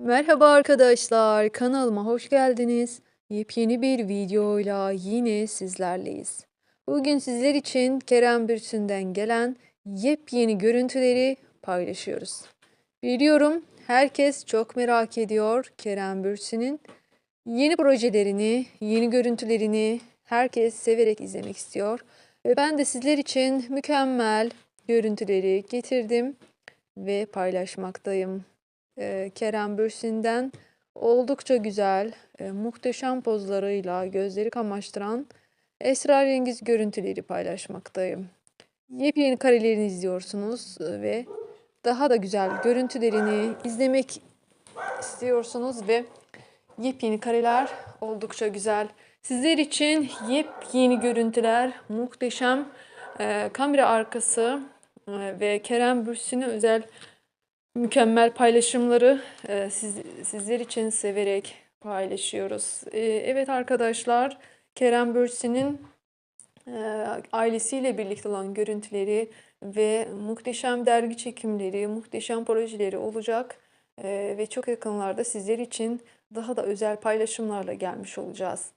Merhaba arkadaşlar, kanalıma hoş geldiniz. Yepyeni bir videoyla yine sizlerleyiz. Bugün sizler için Kerem Bürsin'den gelen yepyeni görüntüleri paylaşıyoruz. Biliyorum herkes çok merak ediyor Kerem Bürsin'in yeni projelerini, yeni görüntülerini herkes severek izlemek istiyor. Ve ben de sizler için mükemmel görüntüleri getirdim ve paylaşmaktayım. Eee, Kerem Bürsin'den oldukça güzel, eee, muhteşem pozlarıyla gözleri kamaştıran esrarengiz görüntüleri paylaşmaktayım. Yepyeni karelerini izliyorsunuz eee, ve daha da güzel görüntülerini izlemek istiyorsunuz ve yepyeni kareler oldukça güzel. Sizler için yepyeni görüntüler, muhteşem eee, kamera arkası eee, ve Kerem Bürsin'e özel mükemmel paylaşımları eee, siz, sizler için severek paylaşıyoruz. Eee, evet arkadaşlar, Kerem Bürsin'in eee, ailesiyle birlikte olan görüntüleri ve muhteşem dergi çekimleri, muhteşem projeleri olacak. Eee, ve çok yakınlarda sizler için daha da özel paylaşımlarla gelmiş olacağız.